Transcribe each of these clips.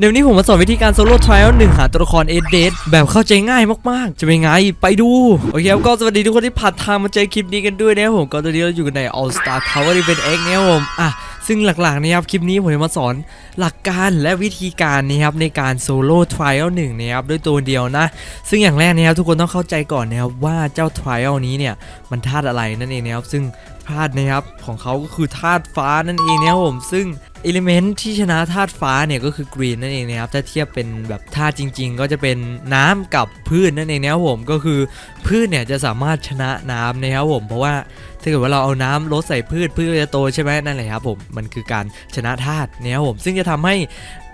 เดี๋ยวนี้ผมมาสอนวิธีการโซโล่ทริลหนึ่งหาตัวละครเอเดแบบเข้าใจง่ายมากๆ จะเป็นไงไปดู โอเคครับก็สวัสดีทุกคนที่ผ่านทางมาเจอคลิปนี้กันด้วยนะครับผมก็ตอนนี้เราอยู่กันใน All Star Tower Defense X นะครับผมอะซึ่งหลักๆนะครับคลิปนี้ผมจะมาสอนหลักการและวิธีการนะครับในการโซโล่ทริลหนึ่งนะครับด้วยตัวเดียวนะ ซึ่งอย่างแรกนะครับทุกคนต้องเข้าใจก่อนนะครับว่าเจ้าทริลนี้เนี่ยมันธาตุอะไรนั่นเองนะครับซึ่งธาตุนะครับของเขาก็คือธาตุฟ้านั่นเองนะครับผมซึ่ง อิเลเมนต์ที่ชนะธาตุฟ้าเนี่ยก็คือกรีนนั่นเองนะครับถ้าเทียบเป็นแบบธาตุจริง ๆ ก็จะเป็นน้ำกับพืชนั่นเองนะครับผมก็คือพืชเนี่ยจะสามารถชนะน้ำนะครับผมเพราะว่า ถ้าเกิดว่าเราเอาน้ำลดใส่พืชพืชจะโตใช่ไหมนั่นแหละครับผมมันคือการชนะธาตุนะครับผมซึ่งจะทำให้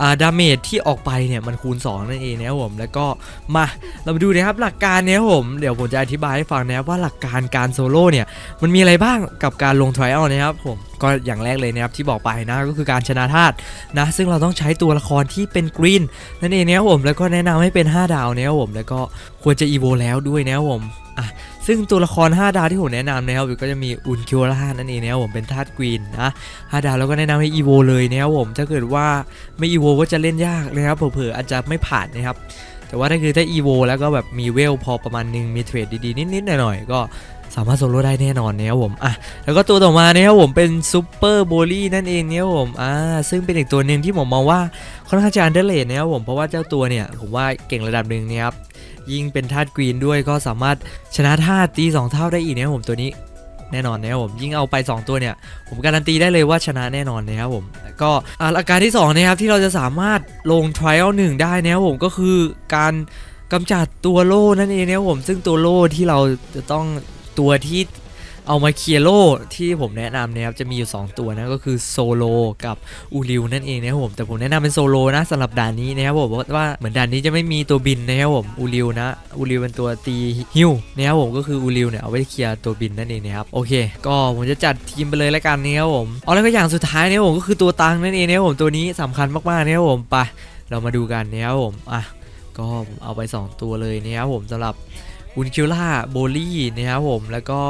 อ่าดาเมจที่ออกไปเนี่ยมันคูณ 2 นั่นเองนะครับผมแล้วก็มาเรามาดูนะครับหลักการเนี้ยผมเดี๋ยวผมจะอธิบายให้ฟังนะครับว่าหลักการการโซโล่เนี่ยมันมีอะไรบ้างกับการลงทริอัลนะครับผมก็อย่างแรกเลยนะครับที่บอกไปนะก็คือการชนะธาตุนะซึ่งเราต้องใช้ตัวละครที่เป็นกรีนนั่นเองนะครับผมแล้วก็แนะนำให้เป็น 5 ดาวนะครับผมแล้วก็ควรจะอีโวแล้วด้วยนะครับผมอะ ซึ่งตัวละคร 5 ดาวที่ผมแนะนำนะครับก็จะมีอุนคิวล่านั่นเองนะครับผมเป็นธาตุกรีนนะ5ดาวแล้วก็แนะนำให้อีโวเลยนะครับผมถ้าเกิดว่าไม่อีโวก็จะเล่นยากนะครับเผลอๆอาจจะไม่ผ่านนะครับแต่ว่าถ้าคือถ้าอีโวแล้วก็แบบมีเวลพอประมาณหนึงมีเทรดดีๆนิดๆหน่อยๆก็ สามารถโซโล่ได้แน่นอนนะครับผมอะแล้วก็ตัวต่อมานะครับผมเป็นซูเปอร์โบลี่นั่นเองเนะครับผมอ่าซึ่งเป็นอีกตัวหนึ่งที่ผมมองว่าค่อนข้างจะอันเดอร์เลดนะครับผมเพราะว่าเจ้าตัวเนี่ยผมว่าเก่งระดับหนึ่งนะครับยิ่งเป็นธาตุกรีนด้วยก็สามารถชนะธาตุตีสองเท่าได้อีกนะครับผมตัวนี้แน่นอนนะครับผมยิ่งเอาไป 2 ตัวเนี่ยผมการันตีได้เลยว่าชนะแน่นอนนะครับผมก็อากการที่2นะครับที่เราจะสามารถลง trial 1ได้นะครับผมก็คือการกำจัดตัวโล่นั่นเองนะครับผมซึ่งตัวโล่ที่เราจะต้อง ตัวที่เอามาเคลียโล่ที่ผมแนะนำนะครับจะมีอยู่ 2 ตัวนะก็คือโซโลกับอูริวนั่นเองนะครับผมแต่ผมแนะนำเป็นโซโลนะสำหรับด่านนี้นะครับผมเพราะว่าเหมือนด่านนี้จะไม่มีตัวบินนะครับผมอูริวนะอูริวเป็นตัวตีฮิวนะครับผมก็คืออูริวเนี่ยเอาไว้เคลียร์ตัวบินนั่นเองนะครับโอเค ก็ผมจะจัดทีมไปเลยแล้วกันนะครับผมเอาแล้วก็อย่างสุดท้ายนะครับผมก็คือตัวตังนั่นเองนะครับผมตัวนี้สำคัญมากๆนะครับผมไปเรามาดูกันนะครับผมอะก็ผมเอาไป 2 ตัวเลยนะครับผมสำหรับ อุนคิล่าโบลี่นะครับผมแล้วก็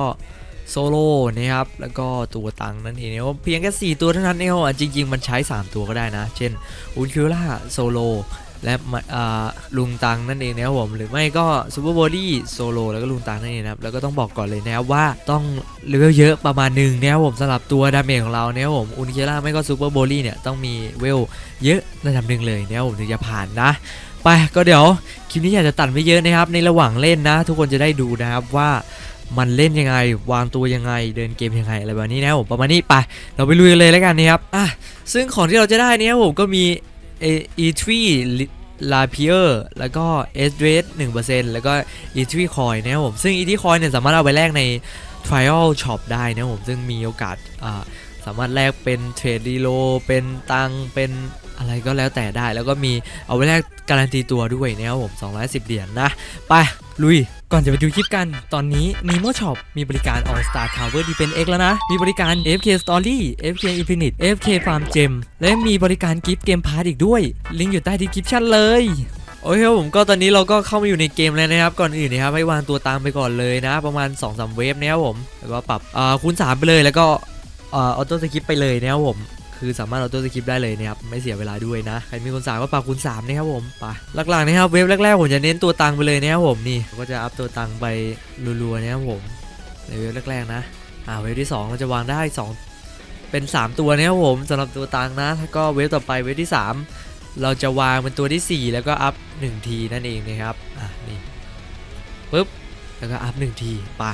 โซโล่นะครับแล้วก็ตัวตังนั่นเองนะครับผมเพียงแค่ 4 ตัวเท่านั้นเองครับจริง ๆ มันใช้ 3 ตัวก็ได้นะ เช่นอุนคิล่าโซโลและมาลุงตังนั่นเองนะครับผมหรือไม่ก็ซูเปอร์บอดี้โซโลแล้วก็ลุงตังนั่นเองนะครับแล้วก็ต้องบอกก่อนเลยนะครับว่าต้องเลเวลเยอะประมาณหนึ่งนะครับผมสำหรับตัวดาเมจของเรานะครับผมอุนคิล่าไม่ก็ซูเปอร์บอดี้เนี่ยต้องมีเวลเยอะระดับหนึ่งเลยนะครับผมถึงจะผ่านนะ ไปก็เดี๋ยวคลิปนี้อยากจะตัดไม่เยอะนะครับ ในระหว่างเล่นนะ ทุกคนจะได้ดูนะครับว่ามันเล่นยังไง วางตัวยังไง เดินเกมยังไงอะไรแบบนี้นะผมประมาณนี้ไป เราไปลุยกันเลยแล้วกันนะครับอะซึ่งของที่เราจะได้นี้ผมก็มีเอทรีลาเพียร์แล้วก็เอสเดรสหนึ่งเปอร์เซ็นต์แล้วก็อีทรีคอยนะครับผมซึ่งอีทรีคอยเนี่ยสามารถเอาไปแลกใน Trial Shop ได้นะครับผมซึ่งมีโอกาสอ่าสามารถแลกเป็นเทรดดีโลเป็นตังเป็น อะไรก็แล้วแต่ได้แล้วก็มีเอาไว้แลกการันตีตัวด้วยนะครับผม210เหรียญนะไป ลุย ก่อนจะไปดูคลิปกัน ตอนนี้ Nemo Shop มีบริการ All Star Tower d e f e n s X แล้วนะ มีบริการ FK Story FK Infinite FK Farm Gem และมีบริการกิฟต์เกมพาร์ตอีกด้วย ลิงก์อยู่ใต้ดีคริปชั่นเลยโอเคครับผมก็ตอนนี้เราก็เข้ามาอยู่ในเกมแล้วนะครับก่อนอื่นนะครับให้วางตัวตามไปก่อนเลยนะ ประมาณ2-3เวฟนะครับผมแล้วก็ปรับอ่าคูณ3ไปเลยแล้วก็ออโต้สคริปไปเลยนะครับผม คือสามารถออโต้สคริปได้เลยนะครับไม่เสียเวลาด้วยนะใครมีคูณสามก็ปรับคูณสามนะครับผมไปหลักๆนะครับเว็บแรกๆผมจะเน้นตัวตังไปเลยนะครับผมนี่ก็จะอัพตัวตังไปรัวๆนะครับผมในเว็บแรกๆนะอ่าเว็บที่สองเราจะวางได้สองเป็นสามตัวนะครับผมสำหรับตัวตังนะแล้วก็เว็บต่อไปเว็บที่สามเราจะวางเป็นตัวที่สี่แล้วก็อัพหนึ่งทีนั่นเองนะครับอะนี่ปึ๊บแล้วก็อัพหนึ่งทีไป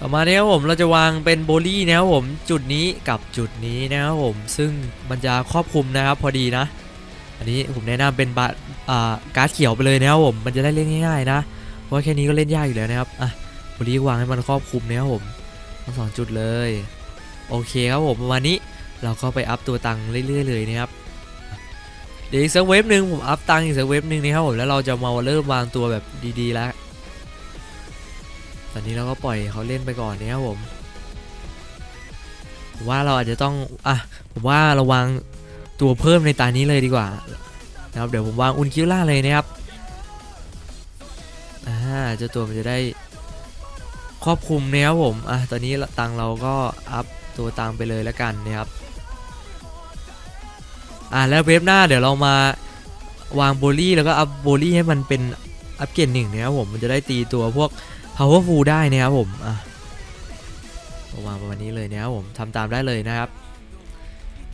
ต่อมาเนี่ยครับผมเราจะวางเป็นโบลี่นะครับผมจุดนี้กับจุดนี้นะครับผมซึ่งมันจะครอบคลุมนะครับพอดีนะ อันนี้ผมแนะนำเป็นบาอ่าการ์ดเขียวไปเลยนะครับผมมันจะได้เล่นง่ายๆนะเพราะแค่นี้ก็เล่นยากอยู่แล้วนะครับอะโบลี่วางให้มันครอบคลุมนะครับผมทั้งสองจุดเลยโอเคครับผมประมาณนี้เราก็ไปอัพตัวตังค์เรื่อยๆเลยนะครับเดี๋ยวอีกสักเว็บหนึ่งผมอัพตังค์อีกสักเว็บหนึ่งนะครับผมแล้วเราจะมาเริ่มวางตัวแบบดีๆแล้ว อนนี้เราก็ปล่อยเขาเล่นไปก่อนนะครับผมผมว่าเราอาจจะต้องอะผมว่าราวางตัวเพิ่มในตานี้เลยดีกว่านะครับเดี๋ยวผมวางอุนคิวล่าเลยนะครับอ่าเจ้าตัวมันจะได้ครอบคลุมนะครับผมอะตอนนี้ตังเราก็อัพตัวตังไปเลยแล้วกันนะครับอะแล้วเวฟหน้าเดี๋ยวเรามาวางโบลี่แล้วก็อัพโบลี่ให้มันเป็นอัพเกรดหนึ่งนะครับผมมันจะได้ตีตัวพวก powerful ได้นะครับผมอะมางประมาณนี้เลยนะครับผมทำตามได้เลยนะครับ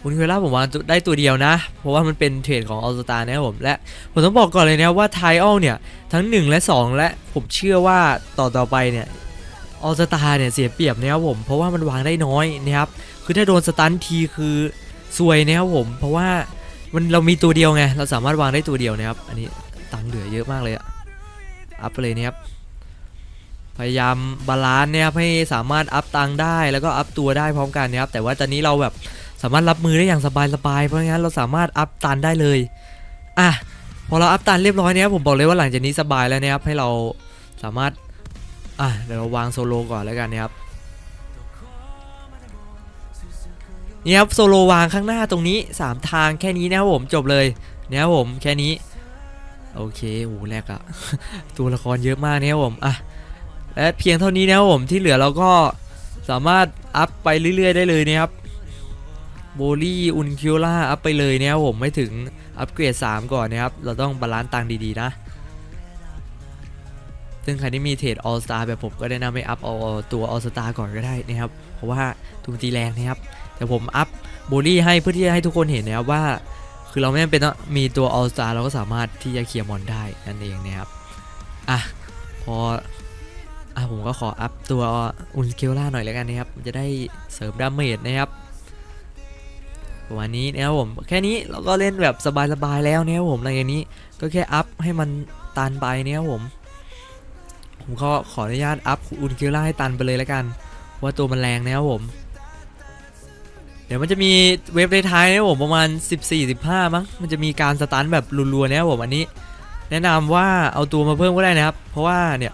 คุณเคยล่าผมวางได้ตัวเดียวนะ เพราะว่ามันเป็นเทรดของ All Star นะครับผมและผมต้องบอกก่อนเลยนะว่าไทออลเนี่ย ทั้ง 1 และ 2 และผมเชื่อว่าต่อต่อไปเนี่ยออสตาเนี่ยเสียเปรียบนะครับผมเพราะว่ามันวางได้น้อยนะครับคือถ้าโดนสตันทีคือซวยนะครับผม เพราะว่ามันเรามีตัวเดียวไงเราสามารถวางได้ตัวเดียวนะครับ อันนี้ตังค์เหลือเยอะมากเลยอะอัพไปเลยนะครับ พยายามบาลานซ์นะครับให้สามารถอัพตังได้ แล้วก็อัพตัวได้พร้อมกันนะครับแต่ว่าตอนนี้เราแบบสามารถรับมือได้อย่างสบายๆเพราะงั้นเราสามารถอัพตันได้เลยอะพอเราอัพตันเรียบร้อยเนี่ยผมบอกเลยว่าหลังจากนี้สบายแล้วนะครับให้เราสามารถอะเดี๋ยวเราวางโซโลก่อนแล้วกันนะครับนี่ครับโซโลวางข้างหน้าตรงนี้ 3 ทางแค่นี้นะครับผมจบเลยนะครับผมแค่นี้ โอเคโอ้แรกอะตัวละครเยอะมากนะครับผมอะ และเพียงเท่านี้นะครับผมที่เหลือเราก็สามารถอัพไปเรื่อย ๆ ได้เลยนะครับโบลี่อุนคิวล่าอัพไปเลยนะครับผมไม่ถึงอัปเกรด 3 ก่อนนะครับ เราต้องบาลานซ์ตังดี ๆ นะ ซึ่งใครที่มีเทรด All Star แบบผมก็แนะนำให้อัพเอาตัว All Star ก่อนก็ได้นะครับ เพราะว่าทุนตีแรงนะครับ แต่ผมอัพโบลี่ให้เพื่อที่จะให้ทุกคนเห็นนะครับว่า คือเราไม่จำเป็นต้องมีตัว All Star เราก็สามารถที่จะเคลียร์มอนได้นั่นเองนะครับอะพอ อะผมก็ขออัพตัวอุนเกล่าหน่อยแล้วกันนะครับ จะได้เสริมดาเมจนะครับประมาณนี้นะครับผมแค่นี้เราก็เล่นแบบสบายๆแล้วนะครับผมหลังจากนี้ก็แค่อัพให้มันตันไปนะครับผม ผมก็ขออนุญาตอัพอุนคิล่าให้ตันไปเลยแล้วกัน ว่าตัวมันแรงนะครับผม เดี๋ยวมันจะมีเว็บท้ายนะครับผมประมาณ 14-15 มั้งมันจะมีการสตันแบบรัวๆนะครับผมอันนี้ แนะนำว่าเอาตัวมาเพิ่มก็ได้นะครับ เพราะว่าเนี่ย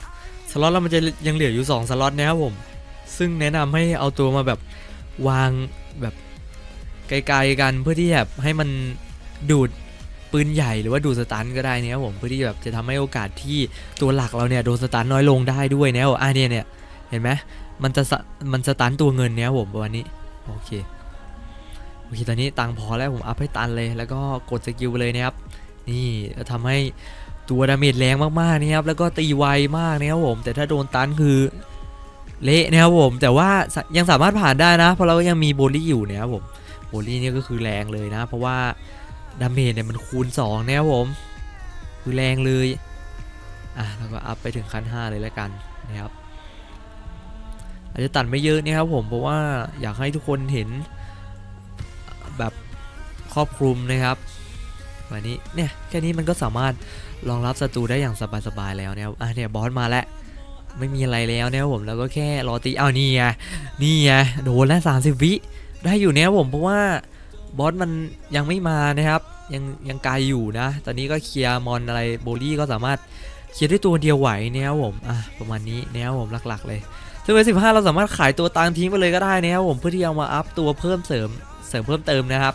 สล็อตเรามันจะยังเหลืออยู่ 2 สล็อตนะครับผม ซึ่งแนะนำให้เอาตัวมาแบบวางแบบไกลๆกันเพื่อที่แบบให้มันดูดปืนใหญ่หรือว่าดูดสตันก็ได้นะครับผมเพื่อที่แบบจะทำให้โอกาสที่ตัวหลักเราเนี่ยโดนสตันน้อยลงได้ด้วยนะครับอะเนี่ยเนี่ยเห็นไหมมันจะสะมันสตันตัวเงินเนี่ยผมประมาณนี้โอเคโอเคตอนนี้ตังพอแล้วผมอัพให้ตันเลยแล้วก็กดสกิลไปเลยนะครับนี่จะทำให้ ตัวดาเมจแรงมากๆนะครับแล้วก็ตีไวมากนะครับผม แต่ถ้าโดนตันคือเละนะครับผม แต่ว่ายังสามารถผ่านได้นะ เพราะเราก็ยังมีโบลี่อยู่นะครับผมโบลี่นี่ก็คือแรงเลยนะ เพราะว่าดาเมจเนี่ยมันคูณ2นะครับผม คือแรงเลยอะแล้วก็อัพไปถึงขั้น 5 เลยแล้วกันนะครับอาจจะตัดไม่เยอะนะครับผมเพราะว่าอยากให้ทุกคนเห็นแบบครอบคลุมนะครับ วันนี้เนี่ยแค่นี้มันก็สามารถรองรับศัตรูได้อย่างสบายๆแล้วนะครับอะเนี่ยบอสมาแล้วไม่มีอะไรแล้วนะครับผมแล้วก็แค่รอตีเอานี่ไงนี่ไงโดนแล้ว30วิได้อยู่เนี่ยผมเพราะว่าบอสมันยังไม่มานะครับ ยังยังไกลอยู่นะ ตอนนี้ก็เคลียร์มอนอะไรโบลี่ก็สามารถเคลียร์ด้วยตัวเดียวไหวเนี่ยครับผมอะประมาณนี้เนี่ยครับผมหลักๆ เลยซึ่งเวลสิบห้าเราสามารถขายตัวตังทิ้งไปเลยก็ได้นะครับผมเพื่อที่เอามาอัพตัวเพิ่มเสริมเสริมเพิ่มเติมนะครับ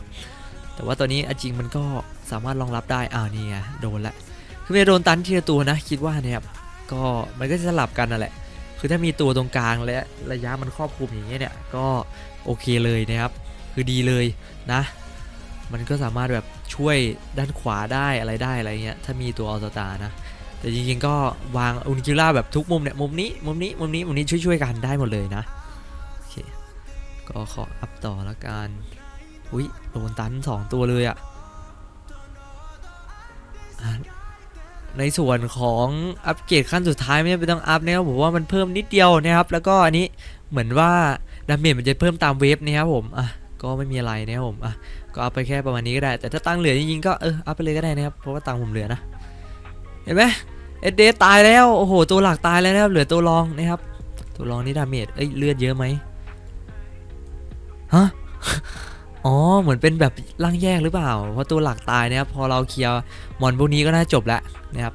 แต่ว่าตัวนี้อจริงมันก็สามารถรองรับได้อ้าวนี่ไงโดนละคือไม่โดนตันทีละตัวนะ คิดว่าเนี่ยครับก็มันก็จะสลับกันนั่นแหละ คือถ้ามีตัวตรงกลางและระยะมันครอบคลุมอย่างเงี้ยเนี่ยก็โอเคเลยนะครับ คือดีเลยนะ มันก็สามารถแบบช่วยด้านขวาได้อะไรได้อะไรเงี้ยถ้ามีตัวออสตานะแต่จริงๆก็วางอุนคิล่าแบบทุกมุมเนี่ยมุมนี้มุมนี้มุมนี้มุมนี้ช่วยๆกันได้หมดเลยนะโอเคก็ขออัพต่อและกัน อุ้ยโดนตัน2ตัวเลยอะ่ะในส่วนของอัปเกรดขั้นสุดท้ายไม่จำเป็นต้องอัพนะครับผมว่ามันเพิ่มนิดเดียวนะครับ แล้วก็อันนี้เหมือนว่าดาเมจมันจะเพิ่มตามเวฟนะครับผมอะก็ไม่มีอะไรนะครับผมอะก็เอาไปแค่ประมาณนี้ก็ได้ แต่ถ้าตังเหลือจริงๆก็เอออัพไปเลยก็ได้นะครับเพราะว่าตังผมเหลือนะเห็นไหมเอเดตายแล้วโอ้โหตัวหลักตายแล้วนะครับเหลือตัวรองนะครับ ตัวรองนี่ดาเมจเอ้ยเลือดเยอะไหมฮะ อ๋อ เหมือนเป็นแบบร่างแยกหรือเปล่า เพราะตัวหลักตายนะครับ พอเราเคลียร์มอนพวกนี้ก็น่าจบแล้วนะครับ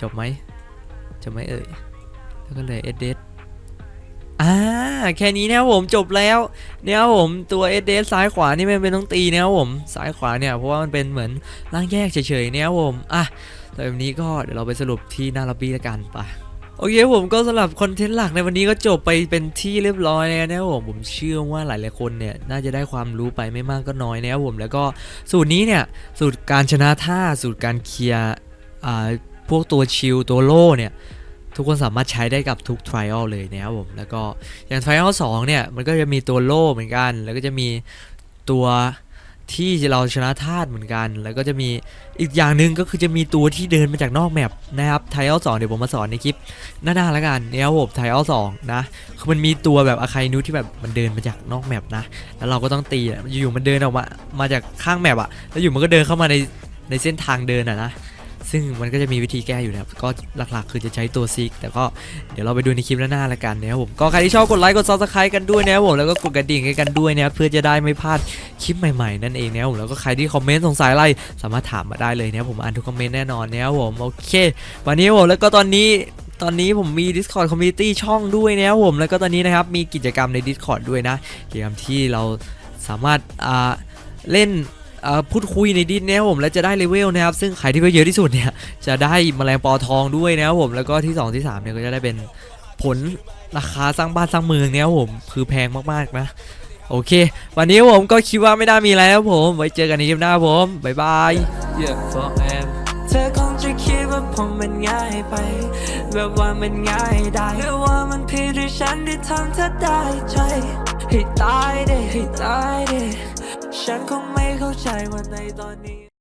จบไหมจบไหมเอ่ย แล้วก็เลยเอเดอ่า แค่นี้นะครับผมจบแล้วเนี่ยผมตัวเอเดซ้ายขวานี่ไม่เป็นต้องตีนะครับผม ซ้ายขวาเนี่ยเพราะว่ามันเป็นเหมือนร่างแยกเฉยๆเนี่ยผม อะแต่แบบนี้ก็เดี๋ยวเราไปสรุปที่หน้าล็อบบี้ละกันไป โอเคผมก็สำหรับคอนเทนต์หลักในวันนี้ก็จบไปเป็นที่เรียบร้อยแล้วนะครับผมผมเชื่อว่าหลายๆคนเนี่ยน่าจะได้ความรู้ไปไม่มากก็น้อยนะครับผมแล้วก็สูตรนี้เนี่ยสูตรการชนะท่าสูตรการเคลียร์พวกตัวชิลตัวโล่เนี่ยทุกคนสามารถใช้ได้กับทุก trial เลยนะครับผมแล้วก็อย่าง trial 2เนี่ยมันก็จะมีตัวโล่เหมือนกัน แล้วก็จะมีตัว ที่เราชนะธาตุเหมือนกัน แล้วก็จะมีอีกอย่างหนึ่งก็คือจะมีตัวที่เดินมาจากนอกแมปนะครับไทอัลสองเดี๋ยวผมมาสอนในคลิปหน้าๆแล้วกันเนี่ยผมไทอัลสองนะคือมันมีตัวแบบอาคายนูที่แบบมันเดินมาจากนอกแมปนะแล้วเราก็ต้องตีอะอยู่ๆมันเดินออกมามาจากข้างแมปอะแล้วอยู่มันก็เดินเข้ามาในในเส้นทางเดินอะนะ ซึ่งมันก็จะมีวิธีแก้อยู่นะครับ ก็หลักๆ คือจะใช้ตัวซิก แต่ก็เดี๋ยวเราไปดูในคลิปหน้าๆล้วกันนะครับผม ก็ใครที่ชอบกดไลค์ กดซับสไครต์กันด้วยนะครับผม แล้วก็กดกระดิ่งให้กันด้วยนะครับ เพื่อจะได้ไม่พลาดคลิปใหม่ๆ นั่นเองนะครับผม แล้วก็ใครที่คอมเมนต์สงสัยอะไร สามารถถามมาได้เลยนะครับผม อ่านทุกคอมเมนต์แน่นอนนะครับผม โอเค วันนี้ผมแล้วก็ตอนนี้ตอนนี้ผมมี Discord Community ช่องด้วยนะครับผม แล้วก็ตอนนี้นะครับมีกิจกรรมใน Discord ด้วยนะ กิจกรรมที่เราสามารถเล่น พูดคุยในดิสนะครับผมและจะได้เลเวลนะครับซึ่งใครที่ก็เยอะที่สุดเนี่ยจะได้แมลงปอทองด้วยนะครับผมแล้วก็ที่ 2 ที่3เนี่ยก็จะได้เป็นผลราคาสร้างบ้านสร้างเมืองเนี่ยครับผมคือแพงมากๆนะ โอเค วันนี้ผมก็คิดว่าไม่ได้มีอะไรแล้วผม ไว้เจอกันในคลิปหน้าครับผมบ๊ายบาย Yeah forever เธอคงจะคิดว่าผมมันง่ายไปแบบว่ามันง่ายได้หรือว่ามันผิดที่ฉันที่ทำเธอได้ใจให้ตายเด้ให้ตายเด้ ฉันคงไม่เข้าใจว่าในตอนนี้